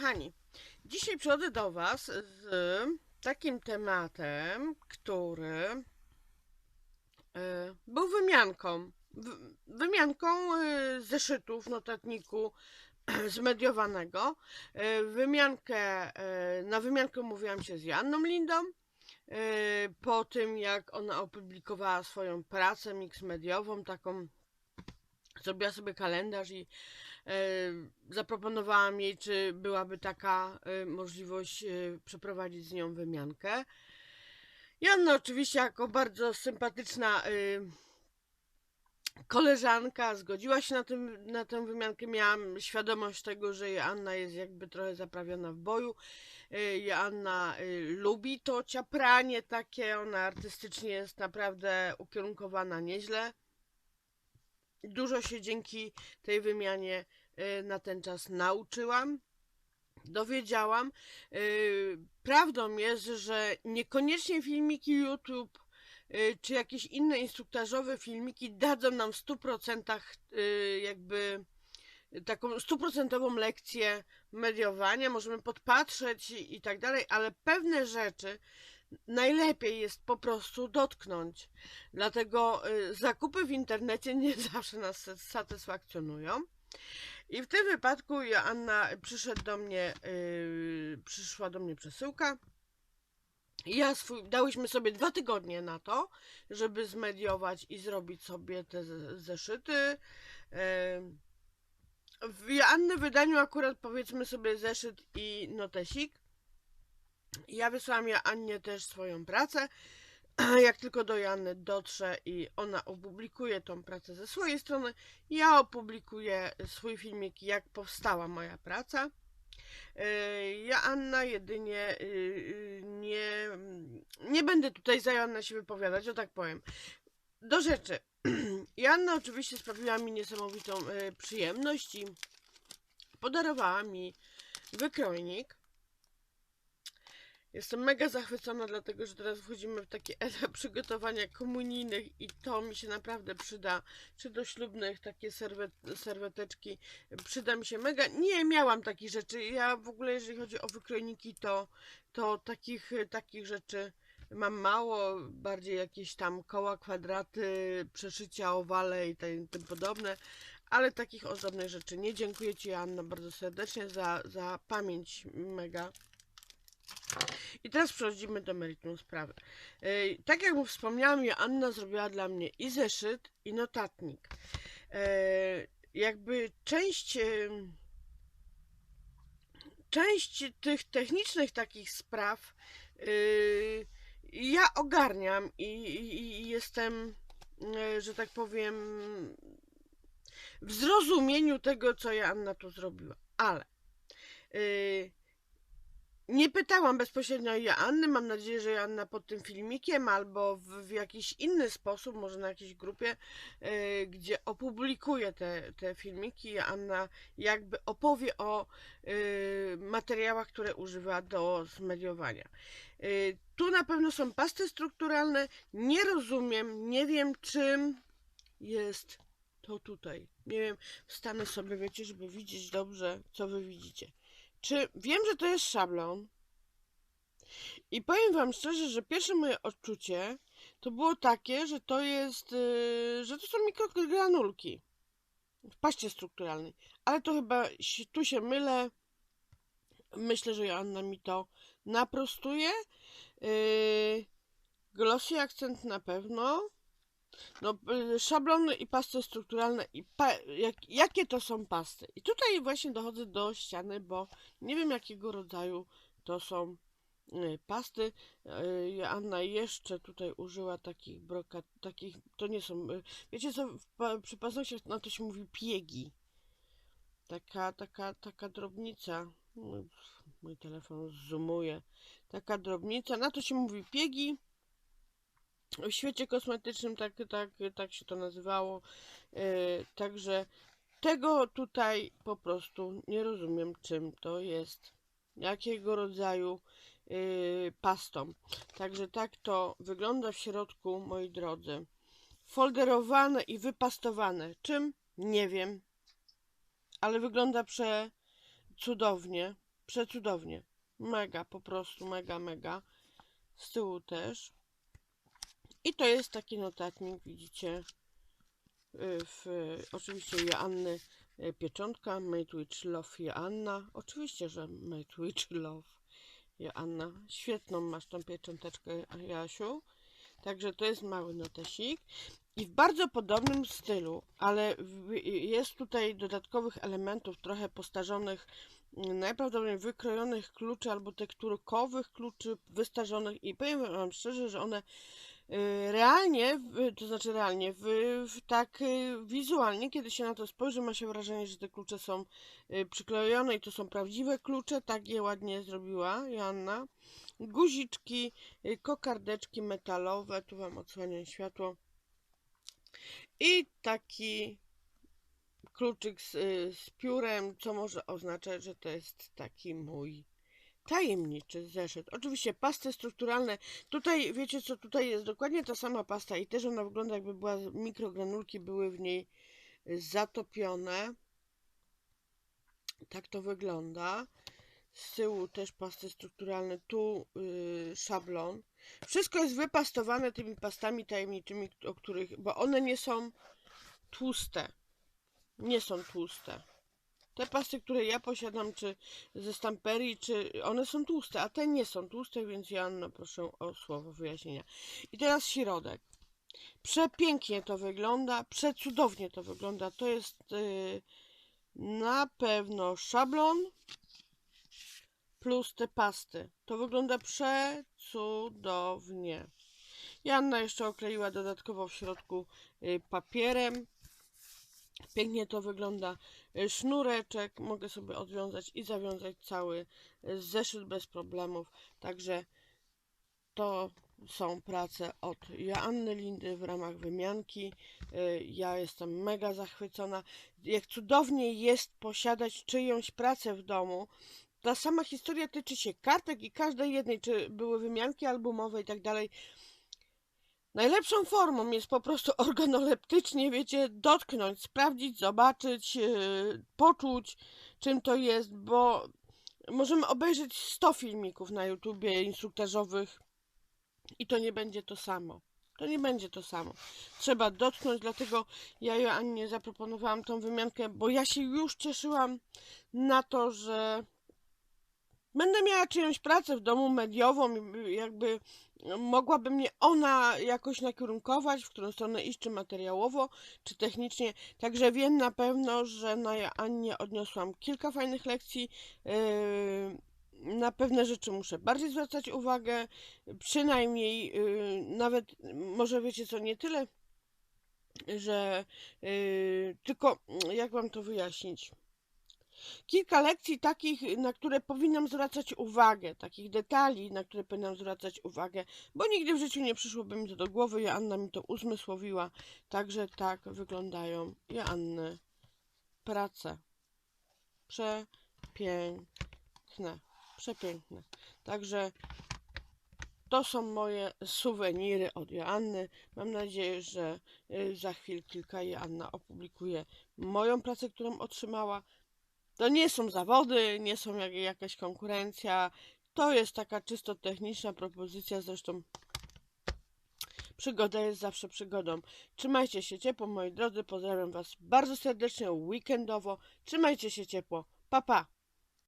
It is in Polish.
kochani, dzisiaj przychodzę do Was z takim tematem, który e, był wymianką. Wymianką e, zeszytów, notatniku zmediowanego. E, Wymiankę, na wymiankę mówiłam się z Janną Lindą. Po tym, jak ona opublikowała swoją pracę mixmediową, taką zrobiła sobie kalendarz i e, zaproponowałam jej, czy byłaby taka e, możliwość e, przeprowadzić z nią wymiankę. Joanna oczywiście jako bardzo sympatyczna e, koleżanka zgodziła się na, tym, na tę wymiankę. Miałam świadomość tego, że Joanna jest jakby trochę zaprawiona w boju. E, Joanna e, lubi to ciapranie takie, ona artystycznie jest naprawdę ukierunkowana nieźle dużo się dzięki tej wymianie y, na ten czas nauczyłam, dowiedziałam. Y, Prawdą jest, że niekoniecznie filmiki YouTube y, czy jakieś inne instruktażowe filmiki dadzą nam w 100% y, jakby taką stuprocentową lekcję mediowania, możemy podpatrzeć i tak dalej, ale pewne rzeczy najlepiej jest po prostu dotknąć. Dlatego y, zakupy w internecie nie zawsze nas sa- satysfakcjonują. I w tym wypadku Joanna przyszedł do mnie, y, przyszła do mnie przesyłka. Ja swój, dałyśmy sobie dwa tygodnie na to, żeby zmediować i zrobić sobie te zeszyty. Y, W Joanny wydaniu akurat powiedzmy sobie zeszyt i notesik. Ja wysłałam Joannie też swoją pracę. Jak tylko do Joanny dotrze i ona opublikuje tą pracę ze swojej strony, ja opublikuję swój filmik, jak powstała moja praca. Yy, Joanna jedynie yy, nie, nie będę tutaj za Joannę się wypowiadać, o tak powiem. Do rzeczy. Joanna oczywiście sprawiła mi niesamowitą yy, przyjemność i podarowała mi wykrojnik. Jestem mega zachwycona, dlatego że teraz wchodzimy w taki etap przygotowania komunijnych i to mi się naprawdę przyda. Czy do ślubnych takie serwet, serweteczki przyda mi się mega. Nie miałam takich rzeczy. Ja w ogóle, jeżeli chodzi o wykrojniki, to, to takich, takich rzeczy mam mało. Bardziej jakieś tam koła, kwadraty, przeszycia, owale i tym, tym podobne. Ale takich ozdobnych rzeczy nie. Dziękuję Ci, Anna, bardzo serdecznie za, za pamięć mega. I teraz przechodzimy do meritum sprawy. Tak jak wspomniałam, Joanna zrobiła dla mnie i zeszyt, i notatnik. Jakby część, część tych technicznych takich spraw ja ogarniam i, jestem, yy, że tak powiem, w zrozumieniu tego, co Joanna tu zrobiła. Ale nie pytałam bezpośrednio Joanny, mam nadzieję, że Joanna pod tym filmikiem albo w, w jakiś inny sposób, może na jakiejś grupie, y, gdzie opublikuje te, te filmiki, Joanna jakby opowie o y, materiałach, które używa do zmediowania. Y, tu na pewno są pasty strukturalne, nie rozumiem, nie wiem czym jest to tutaj. Nie wiem, wstanę sobie, wiecie, żeby widzieć dobrze, co wy widzicie. Czy wiem, że to jest szablon? I powiem wam szczerze, że pierwsze moje odczucie to było takie, że to jest, yy, że to są mikrogranulki w paście strukturalnej. Ale to chyba tu się mylę. Myślę, że Joanna mi to naprostuje. Yy, akcent na pewno. No, y, szablony i pasty strukturalne. I pa jak, jakie to są pasty? I tutaj właśnie dochodzę do ściany, bo nie wiem jakiego rodzaju to są y, pasty. Y, Joanna jeszcze tutaj użyła takich brokat, takich, to nie są, wiecie co, przy paznokciach na to się mówi piegi. Taka, taka, taka drobnica. Mój, mój telefon zoomuje. Taka drobnica, na to się mówi piegi. W świecie kosmetycznym tak, tak, tak się to nazywało. Yy, także tego tutaj po prostu nie rozumiem, czym to jest. Jakiego rodzaju yy, pastą. Także tak to wygląda w środku, moi drodzy. Folderowane i wypastowane. Czym? Nie wiem. Ale wygląda prze cudownie. Przecudownie. Mega, po prostu mega, mega. Z tyłu też. I to jest taki notatnik, widzicie, y, w, oczywiście Joanny y, pieczątka, Made with Love Joanna. Oczywiście, że Made with Love Joanna. Świetną masz tą piecząteczkę, Jasiu. Także to jest mały notesik. I w bardzo podobnym stylu, ale jest tutaj dodatkowych elementów, trochę postarzonych, mm, najprawdopodobniej wykrojonych kluczy albo tekturkowych kluczy wystarzonych i powiem Wam szczerze, że one realnie, w- to znaczy realnie, w, w tak y, wizualnie, kiedy się na to spojrzy, ma się wrażenie, że te klucze są y, przyklejone i to są prawdziwe klucze, tak je ładnie zrobiła Joanna. Guziczki, y, kokardeczki metalowe, tu Wam odsłaniam światło. I taki kluczyk z, y, z piórem, co może oznaczać, że to jest taki mój tajemniczy zeszyt. Oczywiście pasty strukturalne. Tutaj wiecie co, tutaj jest dokładnie ta sama pasta i też ona wygląda jakby była, mikrogranulki były w niej y, zatopione. Tak to wygląda. Z tyłu też pasty strukturalne, tu yy, szablon. Wszystko jest wypastowane tymi pastami tajemniczymi, o których, bo one nie są tłuste. Nie są tłuste. Te pasty, które ja posiadam, czy ze stamperii, czy one są tłuste, a te nie są tłuste, więc Joanna proszę o słowo wyjaśnienia. I teraz środek. Przepięknie to wygląda, przecudownie to wygląda. To jest yy, na pewno szablon plus te pasty. To wygląda przecudownie. Janna jeszcze okleiła dodatkowo w środku y, papierem. Pięknie to wygląda. Y, Sznureczek mogę sobie odwiązać i zawiązać cały y, zeszyt bez problemów. Także to są prace od Joanny Lindy w ramach wymianki. Y, Ja jestem mega zachwycona. Jak cudownie jest posiadać czyjąś pracę w domu. Ta sama historia tyczy się kartek i każdej jednej, czy były wymianki albumowe i tak dalej. Najlepszą formą jest po prostu organoleptycznie, wiecie, dotknąć, sprawdzić, zobaczyć, yy, poczuć, czym to jest, bo możemy obejrzeć 100 filmików na YouTubie instruktażowych i to nie będzie to samo. To nie będzie to samo. Trzeba dotknąć, dlatego ja Joannie zaproponowałam tą wymiankę, bo ja się już cieszyłam na to, że będę miała czyjąś pracę w domu mediową, jakby mogłaby mnie ona jakoś nakierunkować, w którą stronę iść, czy materiałowo, czy technicznie. Także wiem na pewno, że na Joannie odniosłam kilka fajnych lekcji. Yy, na pewne rzeczy muszę bardziej zwracać uwagę, przynajmniej yy, nawet, może wiecie co, nie tyle, że yy, tylko, jak wam to wyjaśnić? Kilka lekcji takich, na które powinnam zwracać uwagę, takich detali, na które powinnam zwracać uwagę, bo nigdy w życiu nie przyszłoby mi to do głowy. Joanna mi to uzmysłowiła. Także tak wyglądają Joanny prace. Przepiękne. Przepiękne. Także to są moje suweniry od Joanny. Mam nadzieję, że y, za chwil kilka Joanna opublikuje moją pracę, którą otrzymała. To nie są zawody, nie są jak, jakaś konkurencja. To jest taka czysto techniczna propozycja, zresztą przygoda jest zawsze przygodą. Trzymajcie się ciepło, moi drodzy, pozdrawiam Was bardzo serdecznie, weekendowo. Trzymajcie się ciepło. Pa, pa!